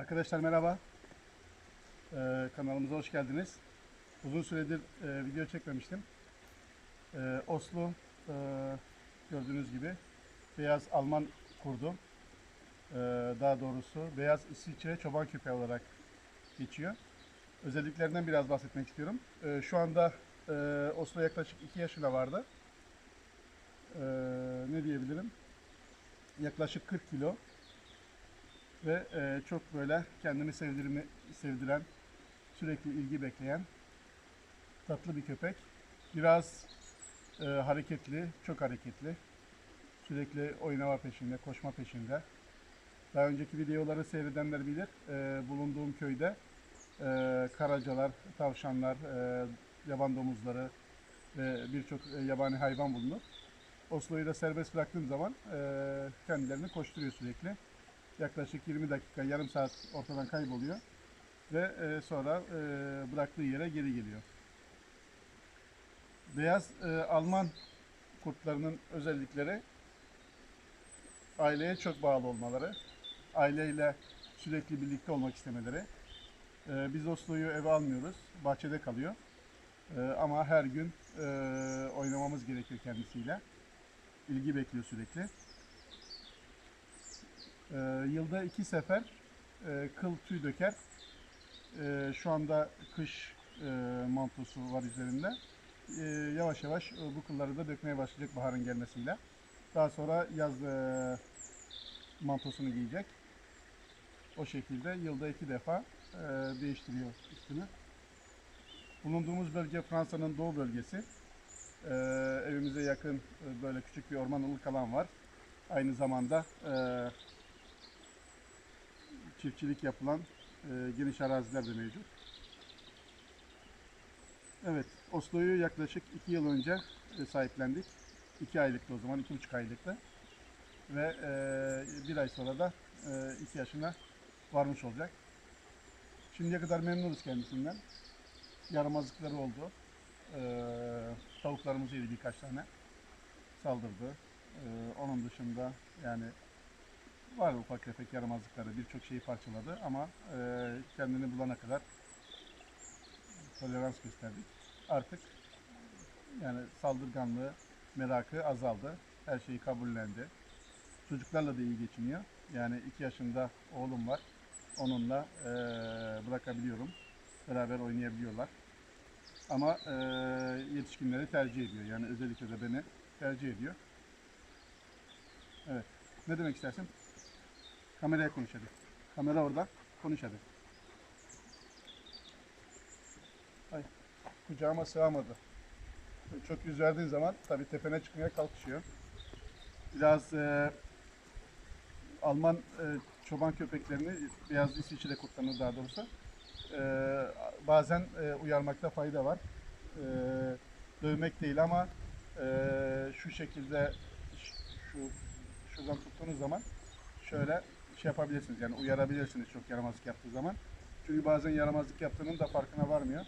Arkadaşlar merhaba. Ee, kanalımıza hoş geldiniz. Uzun süredir e, video çekmemiştim. Ee, Oslo e, gördüğünüz gibi beyaz Alman kurdu. Ee, daha doğrusu beyaz İsviçre çoban köpeği olarak geçiyor. Özelliklerinden biraz bahsetmek istiyorum. Ee, şu anda e, Oslo yaklaşık 2 yaşına vardı. Ee, ne diyebilirim? Yaklaşık 40 kilo ve e, çok böyle kendini sevdirme, sevdiren, sürekli ilgi bekleyen tatlı bir köpek. Biraz e, hareketli, çok hareketli. Sürekli oynama peşinde, koşma peşinde. Daha önceki videoları seyredenler bilir. E, bulunduğum köyde e, karacalar, tavşanlar, e, yaban domuzları ve birçok e, yabani hayvan bulunur. Oslo'yu da serbest bıraktığım zaman e, kendilerini koşturuyor sürekli yaklaşık 20 dakika, yarım saat ortadan kayboluyor ve e, sonra e, bıraktığı yere geri geliyor. Beyaz e, Alman kurtlarının özellikleri aileye çok bağlı olmaları, aileyle sürekli birlikte olmak istemeleri. E, biz Oslo'yu eve almıyoruz, bahçede kalıyor. E, ama her gün e, oynamamız gerekiyor kendisiyle. İlgi bekliyor sürekli. Ee, yılda iki sefer e, kıl tüy döker. E, şu anda kış e, mantosu var üzerinde. E, yavaş yavaş e, bu kılları da dökmeye başlayacak baharın gelmesiyle. Daha sonra yaz e, mantosunu giyecek. O şekilde yılda iki defa e, değiştiriyor üstünü. Bulunduğumuz bölge Fransa'nın doğu bölgesi. E, evimize yakın e, böyle küçük bir ormanlık alan var. Aynı zamanda e, çiftçilik yapılan e, geniş araziler de mevcut. Evet, Oslo'yu yaklaşık 2 yıl önce e, sahiplendik. 2 aylıktı o zaman, 2,5 aylıktı. Ve e, bir ay sonra da 2 yaşına varmış olacak. Şimdiye kadar memnunuz kendisinden. Yaramazlıkları oldu. E, tavuklarımızı yedi birkaç tane. Saldırdı. E, onun dışında yani var ufak tefek yaramazlıkları, birçok şeyi parçaladı ama e, kendini bulana kadar tolerans gösterdik. Artık yani saldırganlığı, merakı azaldı. Her şeyi kabullendi. Çocuklarla da iyi geçiniyor. Yani iki yaşında oğlum var. Onunla e, bırakabiliyorum. Beraber oynayabiliyorlar. Ama e, yetişkinleri tercih ediyor. Yani özellikle de beni tercih ediyor. Evet. Ne demek istersin? Kameraya konuş hadi. Kamera orada. Konuş hadi. Ay, kucağıma sığamadı. Çok yüz verdiğin zaman tabii tepene çıkmaya kalkışıyor. Biraz e, Alman e, çoban köpeklerini, beyaz İsviçre kurtlarını daha doğrusu e, bazen e, uyarmakta fayda var. E, dövmek değil ama e, şu şekilde şu şuradan tuttuğunuz zaman şöyle şey yapabilirsiniz yani uyarabilirsiniz çok yaramazlık yaptığı zaman. Çünkü bazen yaramazlık yaptığının da farkına varmıyor.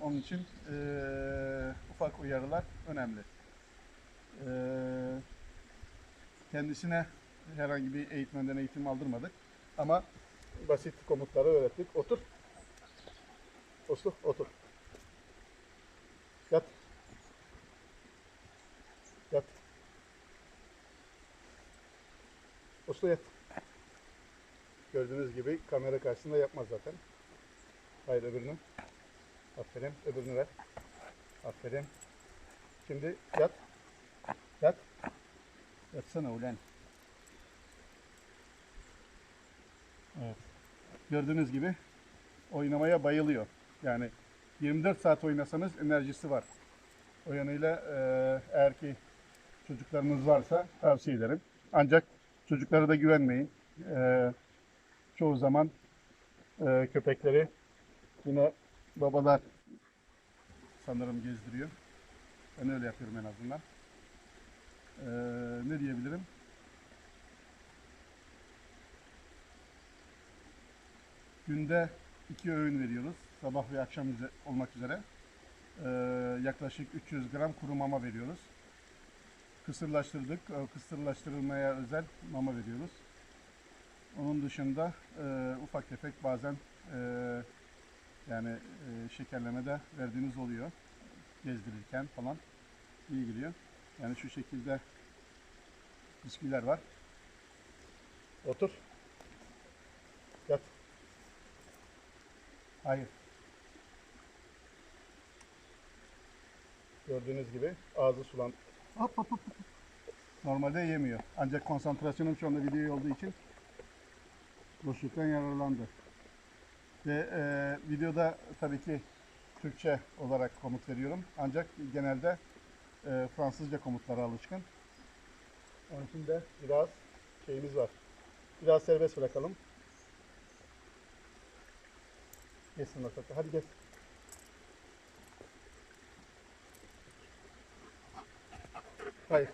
Onun için eee, ufak uyarılar önemli. Eee, kendisine herhangi bir eğitmenden eğitim aldırmadık. Ama basit komutları öğrettik. Otur. Oslu, otur. Yat. Yat. Uslu yat. Gördüğünüz gibi kamera karşısında yapmaz zaten. Hayır öbürünü. Aferin. Öbürünü ver. Aferin. Şimdi yat. Yat. Yatsana ulan. Evet. Gördüğünüz gibi oynamaya bayılıyor. Yani 24 saat oynasanız enerjisi var. O yanıyla eğer ki çocuklarınız varsa tavsiye ederim. Ancak Çocuklara da güvenmeyin. Ee, çoğu zaman e, köpekleri yine babalar sanırım gezdiriyor. Ben öyle yapıyorum en azından. Ee, ne diyebilirim? Günde iki öğün veriyoruz. Sabah ve akşam olmak üzere. Ee, yaklaşık 300 gram kuru mama veriyoruz kısırlaştırdık. Kısırlaştırılmaya özel mama veriyoruz. Onun dışında e, ufak tefek bazen e, yani e, şekerleme de verdiğimiz oluyor. Gezdirirken falan iyi gidiyor. Yani şu şekilde bisküviler var. Otur. Yat. Hayır. Gördüğünüz gibi ağzı sulan. Hop hop hop. Normalde yemiyor. Ancak konsantrasyonum şu anda videoya olduğu için boşluktan yararlandı. Ve e, videoda tabii ki Türkçe olarak komut veriyorum. Ancak genelde e, Fransızca komutlara alışkın. Onun için de biraz şeyimiz var. Biraz serbest bırakalım. Geçsin Nasat'ta. Hadi geç. Hayır.